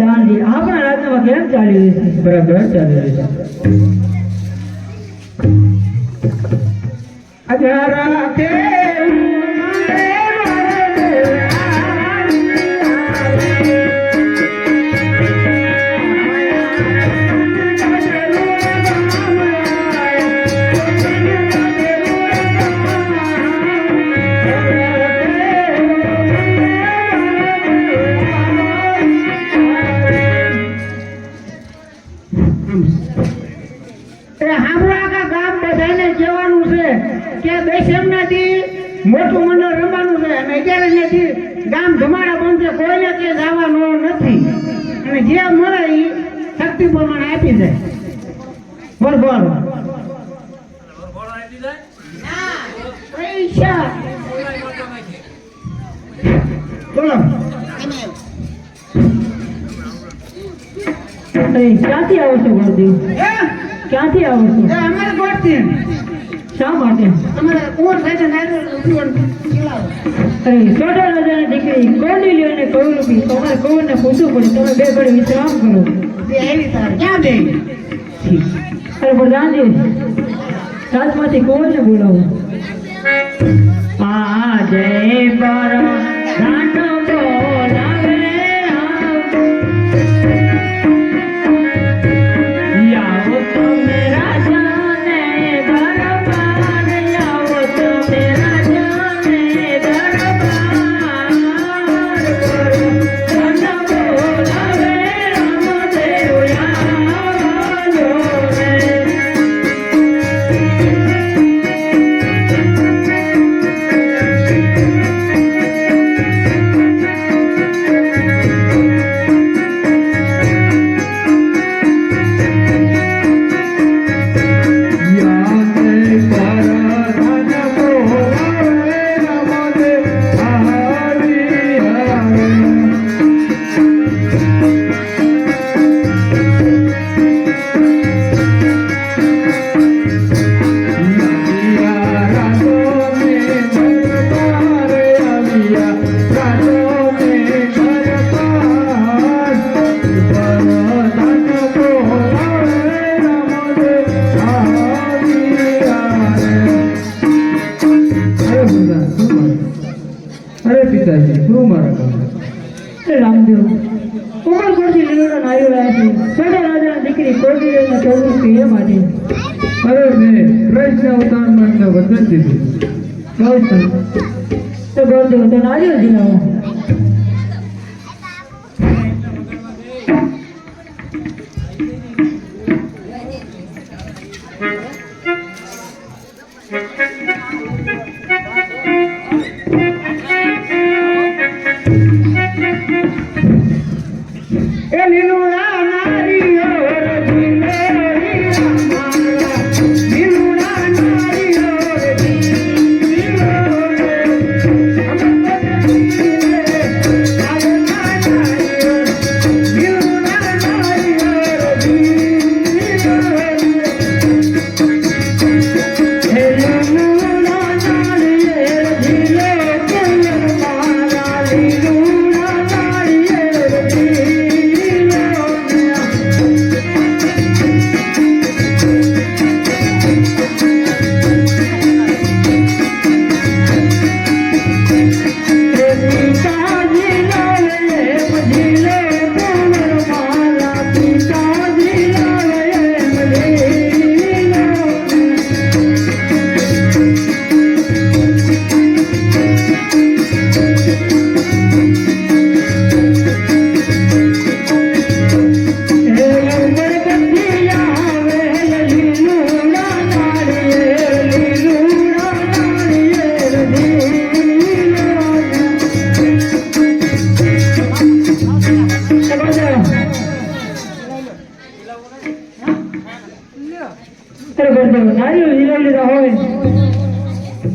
દાનજી આપણા રાજ્યમાં કેમ ચાલી રહ્યું છે? બરાબર ચાલી રહ્યું છે. અજારા કે કે બેસમનાથી મોટું મંડળ રમવાનું છે અને અગિયારસનેથી ગામ ધમાડા બનશે કોઈને કે જવાનું નથી. અને જે મળે એ શક્તિ પ્રમાણે આપી દે. બોલ પૈસા. બોલો. ક્યાંથી આવો છો ગુરુદેવ ક્યાંથી આવો છો અમારે ગોઠથી શા માટે? અમારે કુંવર સાથે નારિયેળ પીવાનું ખીલાવો. અરે સોઢા રાજાની દીકરી કોંડીલી તમારે કૌરને પૂછવું પડે તમે બે ઘડી વિશ્રામ કરો. તે આવી તારે ક્યાં દે અરે પ્રધાનજી રાજમાંથી કૌરને બોલાવો? આ જય પર રાઠો એ માટે અરે મેં કૃષ્ણ અવતારમાં એમને વચન દીધું. સરસ તો ગોરદેવ તો નારિયેળ દિલાવો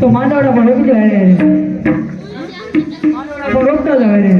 તો માંડવડા પણ રોકી જાય માંડવાડા પર રોકતા જ આવે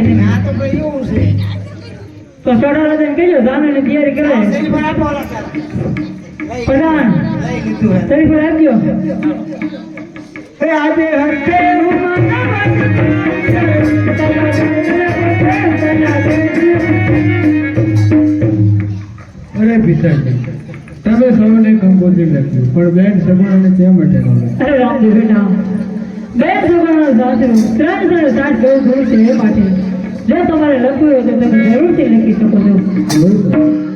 આ તો એવું છે તો સોડા રાજાને કહેજો દાનાની તૈયારી કરે તેની આપો પ્રધાન. તારી પર આપજો. એ આજે અરે પિતાજી તમે સૌને કંકોત્રી લખ્યું પણ બેન સગુણાને ન લખ્યું? અરે રામદેવ બેટા. બે સાસરો ત્રણ ત્રણ સાત ગયું છે એ માટે. જો તમારે લખવું હોય તો તમે જરૂરથી લખી શકો છો.